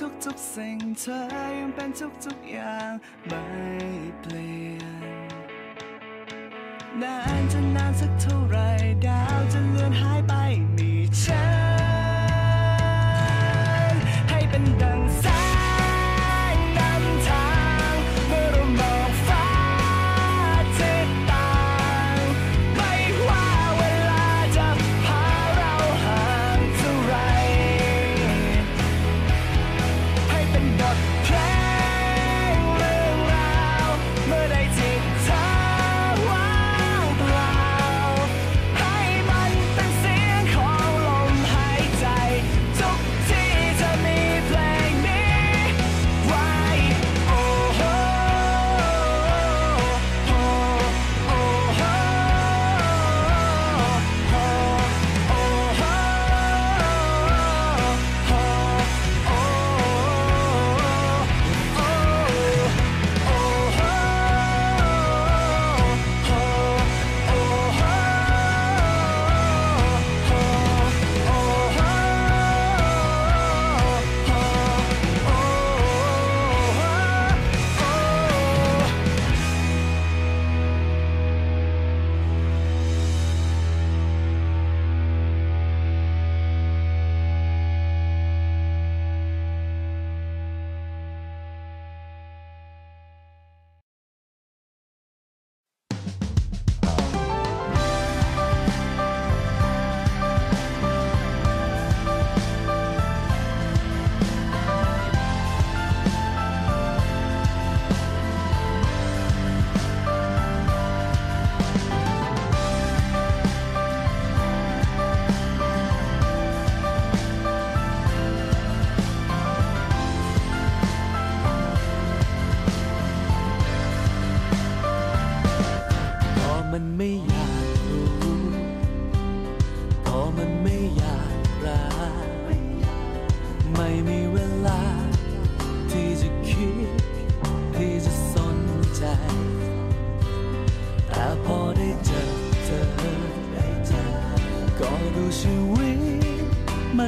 ทุกๆสิ่งเธอยังเป็นทุกๆอย่างไม่เปลี่ยน นานจะนานสักเท่าไรดาวจะเลือนหายไปมีเธอ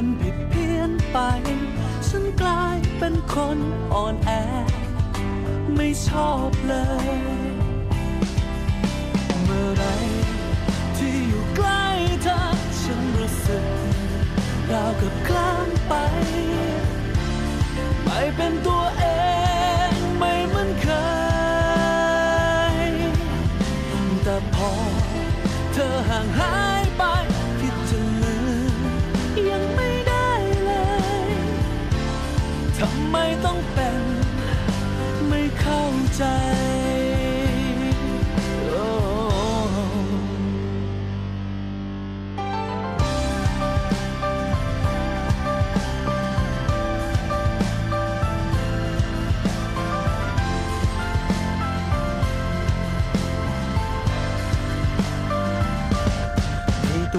มันผิดเพี้ยนไป ฉันกลายเป็นคนอ่อนแอ ไม่ชอบเลย เมื่อไรที่อยู่ใกล้เธอ ฉันรู้สึกราวกับใกล้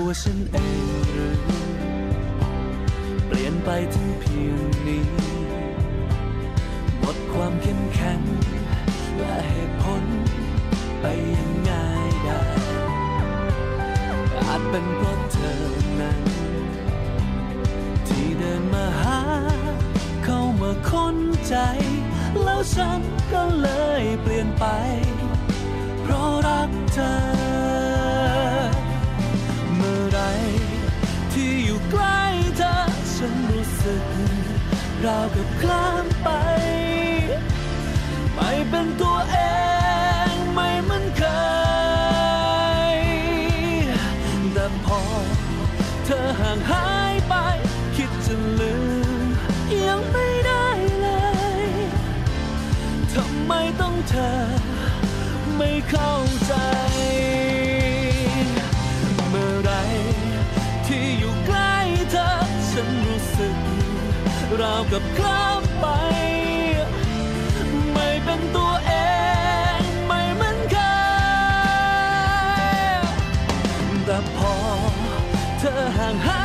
ตัวฉันเองหรือเปลี่ยนไปถึงเพียงนี้ หมดความเข้มแข็ง และเหตุผลไปยังง่ายได้อาจเป็นเพราะเธอนั้น ที่เดินมาหา เข้ามาค้นใจ แล้วฉันก็เลยเปลี่ยนไป เพราะรักเธอ ราวกับคลานไป ไม่เป็นตัวเองไม่เหมือนเคยแต่พอเธอห่างหายไป คิดจะลืมยังไม่ได้เลยทำไมต้องเธอ ไม่เข้าาวกับคลามไป ไม่เป็นตัวเองไม่เหมือนเคยแต่พอเธอห่างหาย